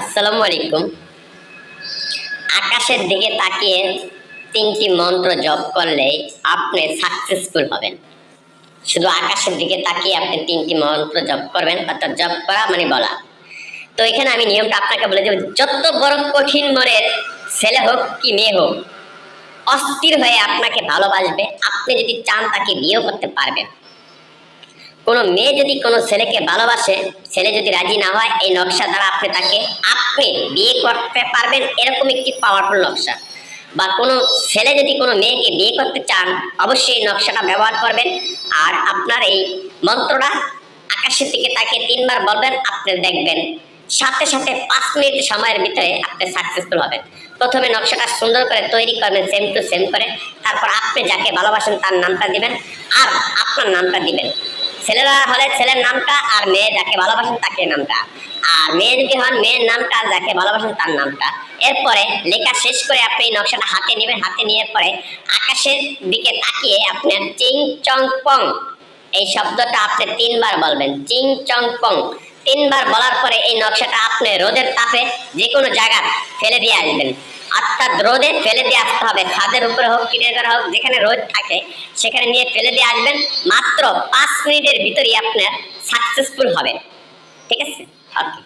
আসসালামু আলাইকুম। আকাশের দিকে তাকিয়ে তিনটি মন্ত্র জপ করলে আপনি সাকসেসফুল হবেন। শুধু আকাশের দিকে তাকিয়ে আপনি তিনটি মন্ত্র জপ করবেন, অর্থাৎ জপ করা মানে বলা। তো এখানে আমি নিয়মটা আপনাকে বলে দেব, যত বড় কঠিন মনের ছেলে হোক কি মেয়ে হোক, অস্থির হয়ে আপনাকে ভালোবাসবে, আপনি যদি চান তাকে বিয়েও করতে পারবেন। কোনো মেয়ে যদি কোনো ছেলেকে ভালোবাসে, ছেলে যদি রাজি না হয়, এই নকশা দ্বারা আপনি তাকে, আপনি বিয়ে করতে পারবেন এরকম একটি পাওয়ারফুল নকশা। বা কোনো ছেলে যদি কোনো মেয়েকে বিয়ে করতে চান, অবশ্যই নকশাটা ব্যবহার করবেন। আর আপনার এই মন্ত্রটা আকাশের দিকে তাকে তিনবার বলবেন, আপনি দেখবেন। সাথে সাথে পাঁচ মিনিট সময়ের ভিতরে আপনি সাকসেসফুল হবেন। প্রথমে নকশাটা সুন্দর করে তৈরি করবেন সেম টু সেম করে। তারপর আপনি যাকে ভালোবাসেন তার নামটা দিবেন। আর আপনার নামটা দিবেন। ছেলেরা হলে ছেলের নামটা আর মেয়ে যাকে ভালোবাসেন তাকে নামটা। আর মেয়ে যদি হন মেয়ের নামটা যাকে ভালোবাসেন তার নামটা। এরপরে লেখা শেষ করে আপনি এই নকশাটা হাতে নেবেন। হাতে নিয়ে পরে আকাশের দিকে তাকিয়ে আপনার চিং চং পং, এই শব্দটা আপনি তিনবার বলবেন। চিং চং পং। তিনবার বলার পরে এই নকশাটা আপনি রোদের তাপে যে কোনো জায়গা ফেলে দিয়ে আসবেন। অর্থাৎ রোদে ফেলে দিয়ে আসতে হবে। ছাদের উপরে হোক কিনে করা হোক, যেখানে রোদ থাকে, সেখানে নিয়ে ফেলে দিয়ে আসবেন। মাত্র পাঁচ মিনিটের ভিতরেই আপনার সাকসেসফুল হবে। ঠিক আছে? ওকে